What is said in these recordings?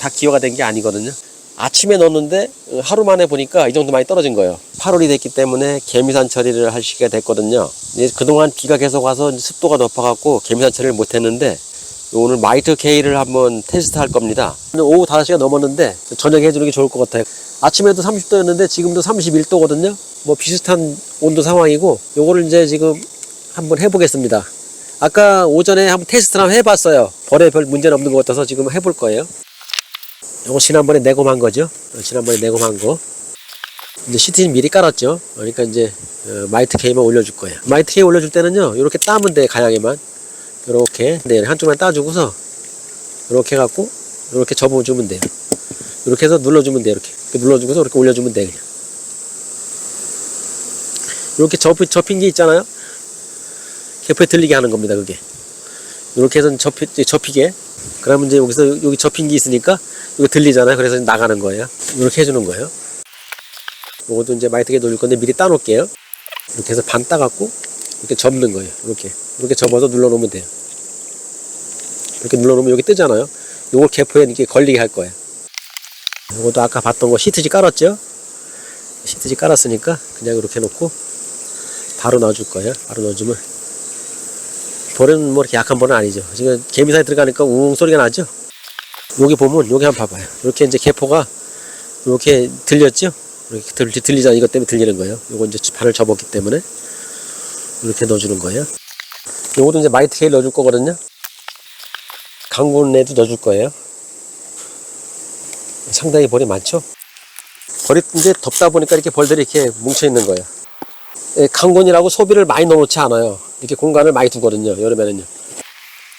다 기여가 된 게 아니거든요. 아침에 넣었는데 어, 하루 만에 보니까 이 정도 많이 떨어진 거예요. 8월이 됐기 때문에 개미산 처리를 할 시기가 됐거든요. 그동안 비가 계속 와서 습도가 높아갖고 개미산 처리를 못 했는데 오늘 마이트 K를 한번 테스트 할 겁니다. 오후 5시가 넘었는데 저녁에 해주는 게 좋을 것 같아요. 아침에도 30도였는데 지금도 31도거든요. 뭐 비슷한 온도 상황이고 요거를 이제 지금 한번 해보겠습니다. 아까 오전에 한번 테스트를 한번 해봤어요. 벌에 별 문제는 없는 것 같아서 지금 해볼 거예요. 요거 지난번에 내곰한 거죠. 어, 지난번에 내곰한 거. 이제 시트는 미리 깔았죠. 그러니까 이제 어, 마이트 K만 올려줄 거예요. 마이트 K 올려줄 때는요. 이렇게 따면 돼 가양에만. 이렇게 네, 한쪽만 따주고서 이렇게 해갖고 이렇게 접어주면 돼요. 이렇게 해서 눌러주면 돼요. 이렇게 이렇게 눌러주고서 이렇게 올려주면 돼 그냥. 이렇게 접, 접힌 게 있잖아요. 개포에 들리게 하는 겁니다. 그게. 이렇게 해서 접히, 접히게. 그러면 이제 여기서 여기 접힌 게 있으니까 이거 들리잖아요. 그래서 나가는 거예요. 이렇게 해주는 거예요. 요것도 이제 마이트게 돌릴 건데 미리 따놓을게요. 이렇게 해서 반 따갖고 이렇게 접는 거예요. 이렇게. 이렇게 접어서 눌러놓으면 돼요. 이렇게 눌러놓으면 여기 뜨잖아요. 요걸 개포에 이렇게 걸리게 할 거예요. 요것도 아까 봤던 거 시트지 깔았죠? 시트지 깔았으니까 그냥 이렇게 놓고 바로 넣어줄 거예요. 바로 넣어주면 볼은 뭐 이렇게 약한 볼은 아니죠. 지금 개미사에 들어가니까 웅 소리가 나죠? 여기 보면 여기 한번 봐봐요. 이렇게 이제 개포가 이렇게 들렸죠? 이렇게 들, 들리잖아. 이것 때문에 들리는 거예요. 요거 이제 발을 접었기 때문에 이렇게 넣어주는 거예요. 요것도 이제 마이트 케일 넣어줄 거거든요. 강군에도 넣어줄 거예요. 상당히 벌이 많죠? 벌이 이제 덥다 보니까 이렇게 벌들이 이렇게 뭉쳐 있는 거예요. 예, 강군이라고 소비를 많이 넣어놓지 않아요. 이렇게 공간을 많이 두거든요. 여름에는요.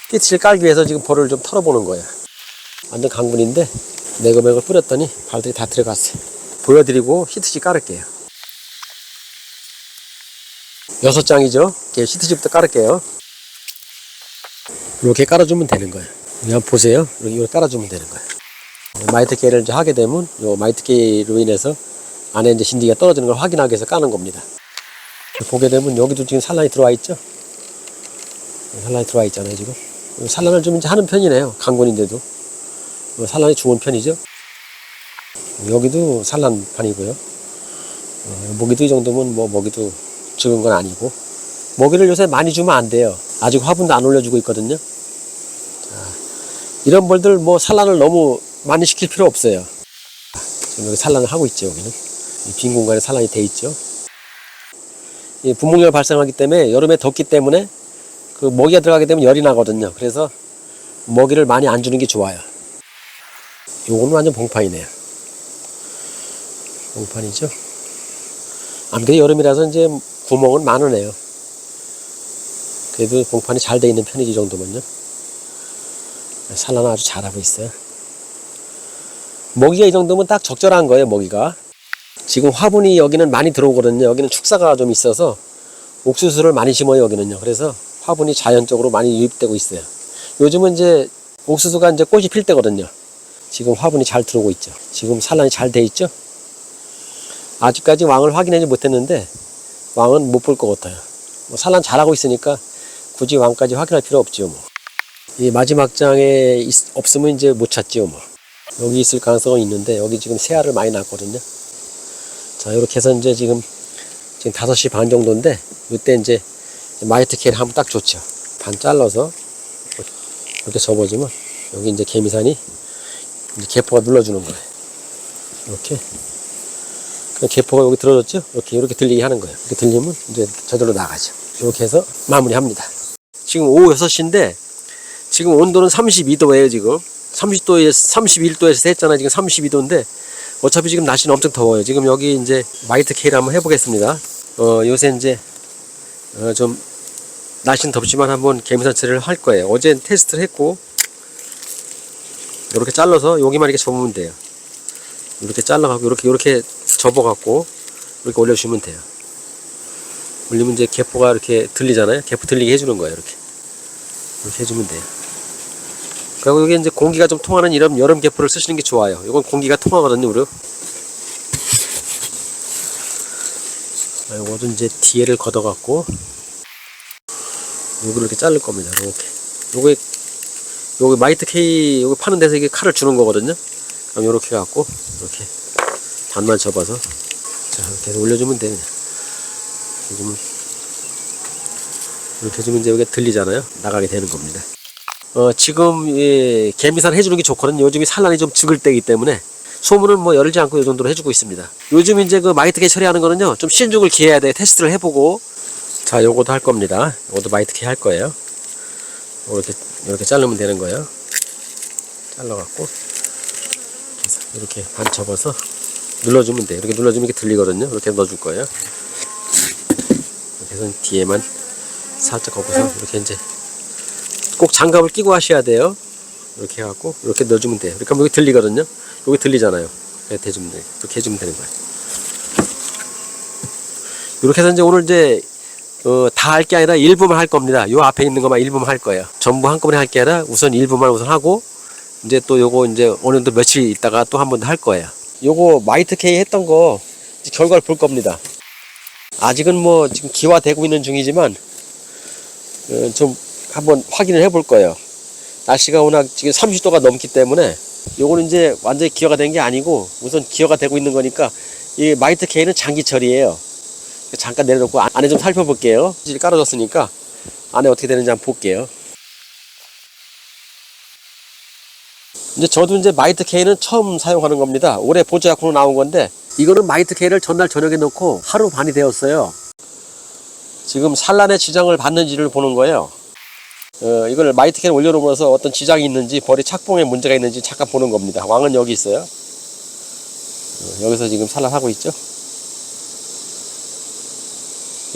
피치를 깔기 위해서 지금 벌을 좀 털어보는 거예요. 완전 강군인데 내거맥을 뿌렸더니 발들이 다 들어갔어요. 보여드리고 히트지 깔을게요. 여섯 장이죠. 히트지부터 깔을게요. 이렇게 깔아주면 되는 거예요. 한번 보세요. 이걸 깔아주면 되는 거예요. 마이트 케이를 이제 하게 되면 요 마이트 케이로 인해서 안에 이제 신디가 떨어지는 걸 확인하기 위해서 까는 겁니다. 보게 되면 여기도 지금 산란이 들어와 있죠. 산란이 들어와 있잖아요 지금. 산란을 좀 이제 하는 편이네요. 강군인데도 산란이 좋은 편이죠. 여기도 산란판이고요. 어, 먹이도 이 정도면 뭐 먹이도 적은 건 아니고 먹이를 요새 많이 주면 안 돼요. 아직 화분도 안 올려주고 있거든요. 자, 이런 벌들 뭐 산란을 너무 많이 시킬 필요 없어요. 지금 여기 산란을 하고 있죠 여기는 이빈 공간에 산란이 돼 있죠. 이 분무열 발생하기 때문에 여름에 덥기 때문에 그 먹이가 들어가게 되면 열이 나거든요. 그래서 먹이를 많이 안 주는 게 좋아요. 요거는 완전 봉판이네요. 봉판이죠. 아무튼 여름이라서 이제 구멍은 많으네요. 그래도 봉판이 잘 돼 있는 편이지 이 정도면요. 산란 아주 잘하고 있어요. 먹이가 이 정도면 딱 적절한 거예요, 먹이가. 지금 화분이 여기는 많이 들어오거든요. 여기는 축사가 좀 있어서 옥수수를 많이 심어요, 여기는요. 그래서 화분이 자연적으로 많이 유입되고 있어요. 요즘은 이제 옥수수가 이제 꽃이 필 때거든요. 지금 화분이 잘 들어오고 있죠. 지금 산란이 잘 돼 있죠. 아직까지 왕을 확인하지 못했는데 왕은 못 볼 것 같아요. 뭐 산란 잘하고 있으니까 굳이 왕까지 확인할 필요 없죠. 뭐. 이 마지막 장에 있- 없으면 이제 못 찾지요. 뭐. 여기 있을 가능성은 있는데 여기 지금 새알을 많이 낳았거든요. 자 이렇게 해서 이제 지금 지금 5시 반 정도인데 이때 이제 마이트 케를 하면 딱 좋죠. 반 잘라서 이렇게 접어주면 여기 이제 개미산이 이제 개포가 눌러주는 거예요. 이렇게 그 개포가 여기 들어졌죠? 이렇게 이렇게 들리게 하는 거예요. 이렇게 들리면 이제 저절로 나가죠. 이렇게 해서 마무리합니다. 지금 오후 6시인데 지금 온도는 32도예요, 지금. 30도에서 31도에서 했잖아요. 지금 32도인데 어차피 지금 날씨는 엄청 더워요. 지금 여기 이제 마이트 케이를 한번 해보겠습니다. 어, 요새 이제 어, 좀 날씨는 덥지만 한번 개미산 처리를 할 거예요. 어제 테스트를 했고 이렇게 잘라서 여기만 이렇게 접으면 돼요. 이렇게 잘라갖고 이렇게 이렇게 접어갖고 이렇게 올려주시면 돼요. 올리면 이제 개포가 이렇게 들리잖아요. 개포 들리게 해주는 거예요. 이렇게 이렇게 해주면 돼요. 그리고 여기 이제 공기가 좀 통하는 이런 여름 개포를 쓰시는 게 좋아요. 이건 공기가 통하거든요, 우리. 자, 요거도 이제 뒤에를 걷어갖고 요거를 이렇게 자를 겁니다. 이렇게. 요게 여기 마이트 K 여기 파는 데서 이게 칼을 주는 거거든요. 그럼 이렇게 갖고 이렇게 반만 접어서 자 해서 올려주면. 요즘은 이렇게 해주면 이제 여기 들리잖아요. 나가게 되는 겁니다. 어, 지금 이 개미산 해주는 게 좋거든요. 요즘이 산란이 좀 죽을 때이기 때문에 소문은 뭐 열지 않고 이 정도로 해주고 있습니다. 요즘 이제 그 마이트케 처리하는 거는요. 좀 신중을 기해야 돼. 테스트를 해보고 자, 요것도 할 겁니다. 요것도 마이트케 할 거예요. 이렇게 이렇게 자르면 되는 거예요. 잘라갖고 이렇게 반 접어서 눌러주면 돼. 이렇게 눌러주면 이렇게 들리거든요. 이렇게 넣어줄 거예요. 이렇게 해서 뒤에만 살짝 걷고서 이렇게 이제 꼭 장갑을 끼고 하셔야 돼요. 이렇게 해갖고 이렇게 넣어주면 돼요. 그러니까 여기 들리거든요. 여기 들리잖아요. 이렇게 해주면 돼. 이렇게 해주면 되는 거예요. 이렇게 해서 이제 오늘 이제 어, 다할 게 아니라 일부만 할 겁니다. 요 앞에 있는 것만 일부만 할 거예요. 전부 한꺼번에 할 게 아니라 우선 일부만 우선 하고 이제 또 요거 이제 어느 정도 며칠 있다가 또 한 번 더 할 거예요. 요거 마이트 K 했던 거 결과를 볼 겁니다. 아직은 뭐 지금 기화되고 있는 중이지만 어, 좀 한번 확인을 해볼 거예요. 날씨가 워낙 지금 30도가 넘기 때문에 요거는 이제 완전히 기화가 된 게 아니고 우선 기화가 되고 있는 거니까 이 마이트 K는 장기철이에요. 잠깐 내려놓고 안- 안에 좀 살펴볼게요. 질 깔아줬으니까 안에 어떻게 되는지 한번 볼게요. 이제 저도 이제 마이트 K는 처음 사용하는 겁니다. 올해 보조약으로 나온 건데 이거는 마이트 K를 전날 저녁에 넣고 하루 반이 되었어요. 지금 산란의 지장을 받는지를 보는 거예요. 어, 이걸 마이트 K를 올려놓으면서 어떤 지장이 있는지 벌이 착봉에 문제가 있는지 잠깐 보는 겁니다. 왕은 여기 있어요. 어, 여기서 지금 산란하고 있죠.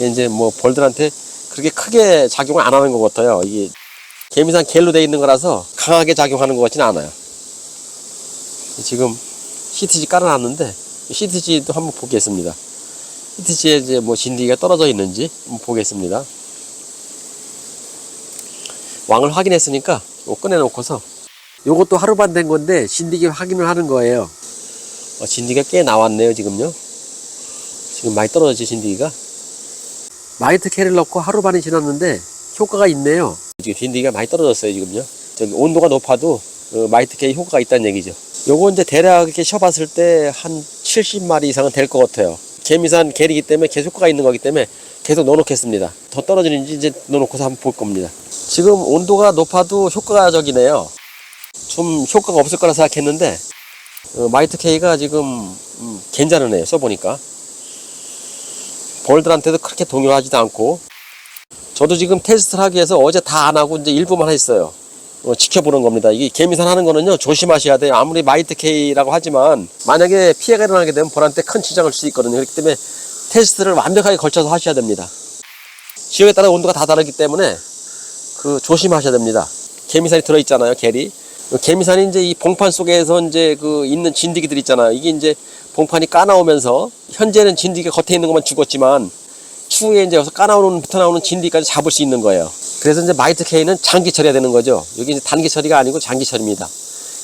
이제 뭐 벌들한테 그렇게 크게 작용을 안 하는 것 같아요. 이게 개미산 겔로 돼 있는 거라서 강하게 작용하는 것 같지는 않아요. 지금 CTG 깔아놨는데 CTG도 한번 보겠습니다. CTG에 이제 뭐 진드기가 떨어져 있는지 한번 보겠습니다. 왕을 확인했으니까 이거 꺼내놓고서 요것도 하루 반 된 건데 진드기 확인을 하는 거예요. 어, 진드기가 꽤 나왔네요 지금요. 지금 많이 떨어졌지 진드기가. 마이트 캐를 넣고 하루 반이 지났는데 효과가 있네요. 지금 진드기가 많이 떨어졌어요 지금요. 저기 온도가 높아도 어, 마이트 캐 효과가 있다는 얘기죠. 요거 이제 대략 이렇게 쳐봤을 때 한 70마리 이상은 될 것 같아요. 개미산 겔이기 때문에 계속 효과가 있는 거기 때문에 계속 넣어놓겠습니다. 더 떨어지는지 이제 넣어놓고서 한번 볼 겁니다. 지금 온도가 높아도 효과적이네요. 좀 효과가 없을 거라 생각했는데 어, 마이트 K가 지금 음, 괜찮으네요. 써보니까 벌들한테도 그렇게 동요하지도 않고 저도 지금 테스트를 하기 위해서 어제 다 안 하고 이제 일부만 했어요. 어, 지켜보는 겁니다. 이게 개미산 하는 거는요 조심하셔야 돼요. 아무리 마이트 K라고 하지만 만약에 피해가 일어나게 되면 벌한테 큰 지장을 줄 수 있거든요. 그렇기 때문에 테스트를 완벽하게 걸쳐서 하셔야 됩니다. 지역에 따라 온도가 다 다르기 때문에 그 조심하셔야 됩니다. 개미산이 들어 있잖아요, 겔이. 그 개미산이 이제 이 봉판 속에서 이제 그 있는 진드기들 있잖아요. 이게 이제 봉판이 까나오면서 현재는 진드기가 겉에 있는 것만 죽었지만 추후에 이제 여기서 까나오는 붙어 나오는 진드기까지 잡을 수 있는 거예요. 그래서 이제 마이트 K는 장기 처리해야 되는 거죠. 여기 이제 단기 처리가 아니고 장기 처리입니다.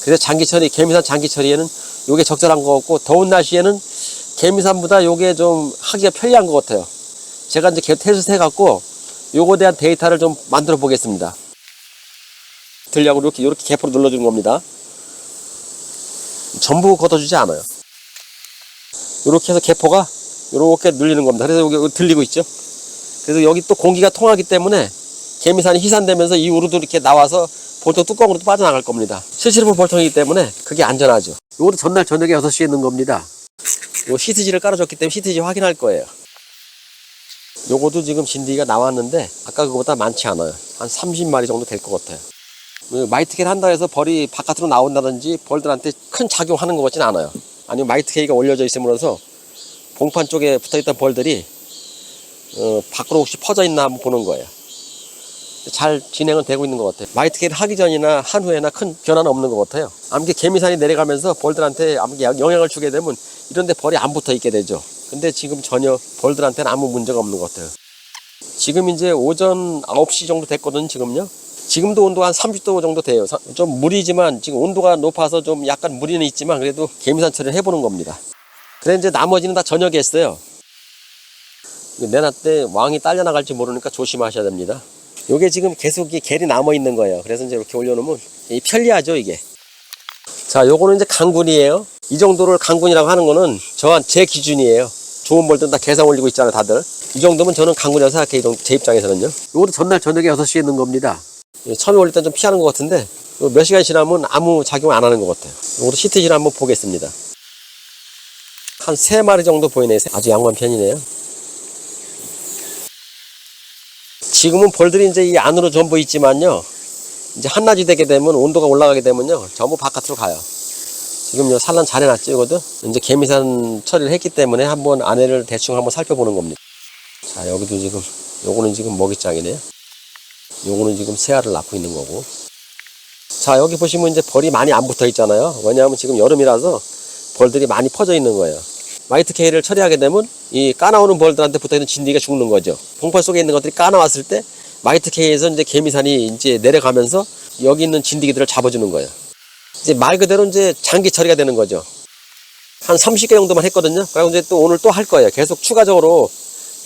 그래서 장기 처리, 개미산 장기 처리에는 요게 적절한 것 같고 더운 날씨에는 개미산보다 요게 좀 하기가 편리한 것 같아요. 제가 이제 개- 테스트 해갖고 요거에 대한 데이터를 좀 만들어 보겠습니다. 들려고 이렇게 이렇게 개포로 눌러주는 겁니다. 전부 걷어주지 않아요. 이렇게 해서 개포가 이렇게 눌리는 겁니다. 그래서 여기 들리고 있죠. 그래서 여기 또 공기가 통하기 때문에 개미산이 희산되면서 이 우르도 이렇게 나와서 볼통 뚜껑으로 또 빠져나갈 겁니다. 실시르볼 볼통이기 때문에 그게 안전하죠. 이것도 전날 저녁에 6시에 넣는 겁니다. 요 CTG를 깔아줬기 때문에 CTG 확인할 거예요. 요거도 지금 진드기가 나왔는데 아까 그거보다 많지 않아요. 한 30마리 정도 될 것 같아요. 그 마이트케를 한다 해서 벌이 바깥으로 나온다든지 벌들한테 큰 작용하는 것 같지는 않아요. 아니면 마이트 케이가 올려져 있음으로써 봉판 쪽에 붙어있던 벌들이 어, 밖으로 혹시 퍼져 있나 한번 보는 거예요. 잘 진행은 되고 있는 것 같아요. 마이트케를 하기 전이나 한 후에나 큰 변화는 없는 것 같아요. 아무게 개미산이 내려가면서 벌들한테 아무게 영향을 주게 되면 이런데 벌이 안 붙어 있게 되죠. 근데 지금 전혀 벌들한테는 아무 문제가 없는 것 같아요. 지금 이제 오전 9시 정도 됐거든요, 지금요. 지금도 온도가 한 30도 정도 돼요. 사- 좀 무리지만 지금 온도가 높아서 좀 약간 무리는 있지만 그래도 개미산 처리를 해보는 겁니다. 그래 이제 나머지는 다 저녁에 했어요. 내놨 때 왕이 딸려 나갈지 모르니까 조심하셔야 됩니다. 요게 지금 계속 이 겔이 남아 있는 거예요. 그래서 이제 이렇게 올려놓으면 이 편리하죠, 이게. 자, 요거는 이제 강군이에요. 이 정도를 강군이라고 하는 거는 저한 제 기준이에요. 좋은 벌들 다 계산 올리고 있잖아요, 다들. 이 정도면 저는 강군이라고 생각해요, 제 입장에서는요. 요거도 전날 저녁에 6시에 넣는 겁니다. 예, 처음에 올릴 땐 좀 피하는 것 같은데, 요몇 시간 지나면 아무 작용 안 하는 것 같아요. 요것도 시트질 한번 보겠습니다. 한 세 마리 정도 보이네요. 아주 양호한 편이네요. 지금은 벌들이 이제 이 안으로 전부 있지만요. 이제 한낮이 되게 되면 온도가 올라가게 되면요. 전부 바깥으로 가요. 지금 요 산란 잘 해놨죠, 이거도? 이제 개미산 처리를 했기 때문에 한번 안에를 대충 한번 살펴보는 겁니다. 자, 여기도 지금, 요거는 지금 먹이장이네요. 요거는 지금 새알을 낳고 있는 거고. 자, 여기 보시면 이제 벌이 많이 안 붙어 있잖아요. 왜냐하면 지금 여름이라서 벌들이 많이 퍼져 있는 거예요. 화이트 케이를 처리하게 되면 이 까나오는 벌들한테 붙어 있는 진드기가 죽는 거죠. 봉펄 속에 있는 것들이 까나왔을 때 화이트 케이에서 이제 개미산이 이제 내려가면서 여기 있는 진드기들을 잡아주는 거예요. 이제 말 그대로 이제 장기 처리가 되는 거죠. 한 30개 정도만 했거든요. 그리고 이제 또 오늘 또 할 거예요. 계속 추가적으로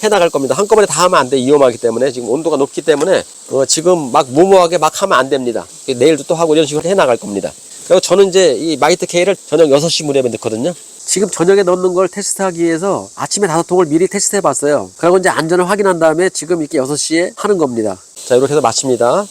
해 나갈 겁니다. 한꺼번에 다 하면 안 돼. 위험하기 때문에 지금 온도가 높기 때문에 어, 지금 막 무모하게 막 하면 안 됩니다. 내일도 또 하고 이런 식으로 해 나갈 겁니다. 그리고 저는 이제 이 마이트 K를 저녁 6시 무렵에 넣거든요. 지금 저녁에 넣는 걸 테스트하기 위해서 아침에 다섯 통을 미리 테스트 해 봤어요. 그리고 이제 안전을 확인한 다음에 지금 이렇게 6시에 하는 겁니다. 자, 이렇게 해서 마칩니다.